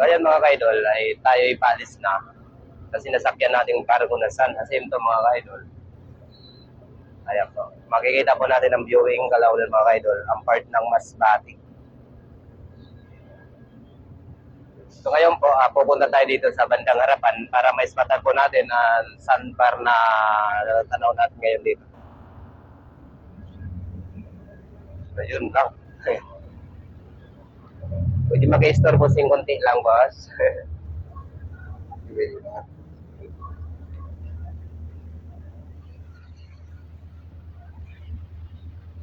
So ayan mga kaidol, ay tayo ipalis na. Kasi nasakyan natin cargo na San Jacinto mga kaidol. Ayan po. Makikita po natin ang viewing kalaunan mga kaidol, ang part ng Masbate. So ngayon po, ah, pupunta tayo dito sa bandang harapan para may spatan po natin ang sandbar na tanaw natin ngayon dito. So yun lang. Pwede mag-store po sing konti lang, boss.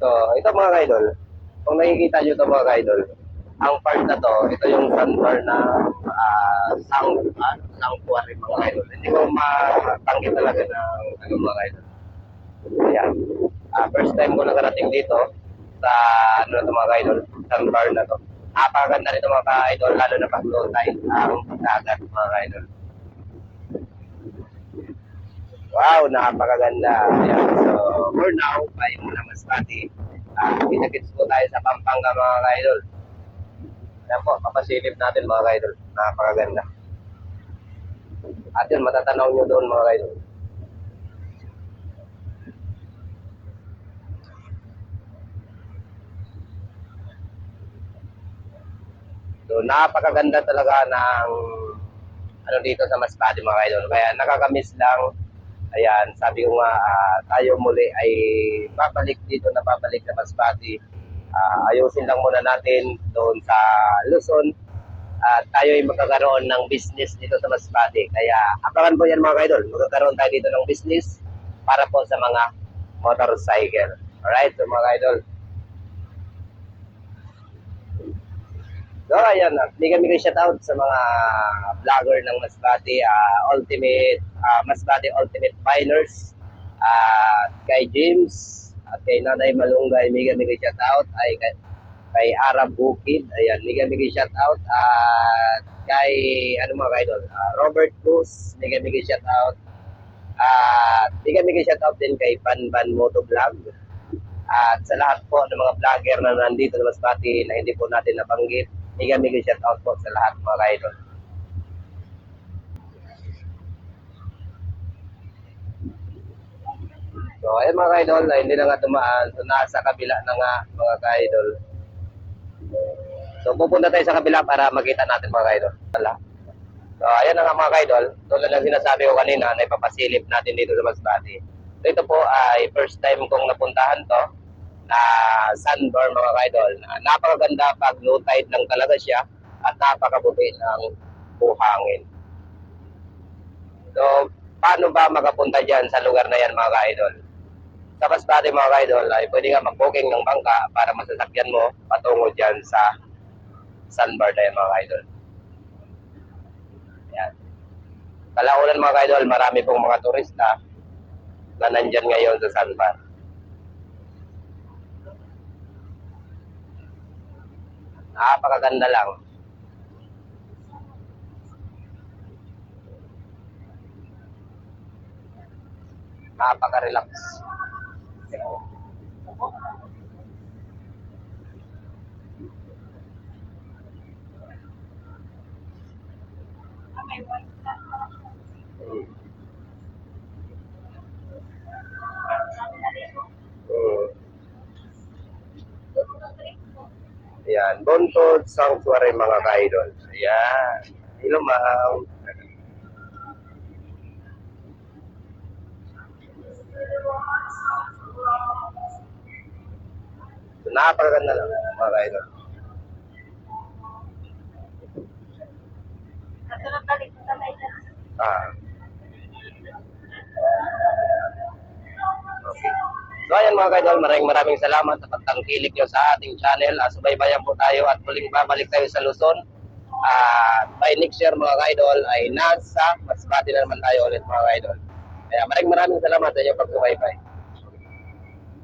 so, ito mga kaidol. Kung nakikita nyo ito mga kaidol, ang part na to, ito yung sandbar na uh, sang, uh, sanctuary mga kaidol. Hindi ko matanggi talaga ng ano mga kaidol. Ayan. Ah, first time ko nakarating dito sa ano na to mga kaidol, sandbar na to. Napakaganda nito mga ka-idol, lalo na pag low tide ang dagat mga ka-idol. Wow, napakaganda. Ayan. So, for now, tayo muna Masbate. Uh, Pinakits po tayo sa Pampanga mga ka-idol. Ayan po, papasilip natin mga ka-idol. Napakaganda. At yun, matatanaw nyo doon mga ka-idol. So, napakaganda talaga ng ano dito sa Masbate mga idol. Kaya nakakamiss lang. Ayan, sabi ko nga, ah, tayo muli ay babalik dito na babalik sa Masbate. Ah, ayusin lang muna natin doon sa Luzon. At tayo ay magkakaroon ng business dito sa Masbate. Kaya abangan po yan mga idol. Magkakaroon tayo dito ng business para po sa mga motorcycle. Alright, so mga idol. So, ayan na. May kami shout out sa mga vlogger ng Masbate, ah, Ultimate, ah, Masbate Ultimate Finers, at kay James, at kay Nanay Malunggay, kami shout out, ay kay, kay Arab Bukid, ayan, kami shout out, at kay, ano mga kaidol, ah, Robert Cruz, kami shout out, at kami shout out din kay Panban Moto Vlog, at sa lahat po ng mga vlogger na nandito sa Masbate na hindi po natin nabanggit, mega mega shout out po sa lahat mga kaidol. So ayun mga kaidol, na hindi na nga dumaan. So nasa kabila na nga mga kaidol. So pupunta tayo sa kabila para makita natin mga kaidol. Wala. So ayan na nga mga kaidol. Tulad ng sinasabi ko kanina na ipapasilip natin dito sa Masbate. So ito po ay first time kong napuntahan to na sandbar mga kaidol. Na napakaganda pag low tide lang talaga siya at napakabuti ng buhangin. So, paano ba makapunta dyan sa lugar na yan mga kaidol? Sa Masbate mga kaidol ay pwede ka mag-booking ng bangka para masasakyan mo patungo dyan sa sandbar na yan mga kaidol. Yan. Kalaunan mga kaidol, marami pong mga turista na nandyan ngayon sa sandbar. Napakaganda lang. Napaka-relax. Mm. Ayan, Bontod Sanctuary mga ka-idol. Ayan. Hello, ma'am. So, napakaganda lang mga ka-idol. Ah. Okay. So ayan mga kaidol, maraming maraming salamat sa pagtangkilik nyo sa ating channel. Uh, subaybayan po tayo at muling babalik tayo sa Luzon. At by next year mga kaidol ay nasa Masbate na naman tayo ulit mga kaidol. Kaya maraming maraming salamat sa inyong pagsubaybay.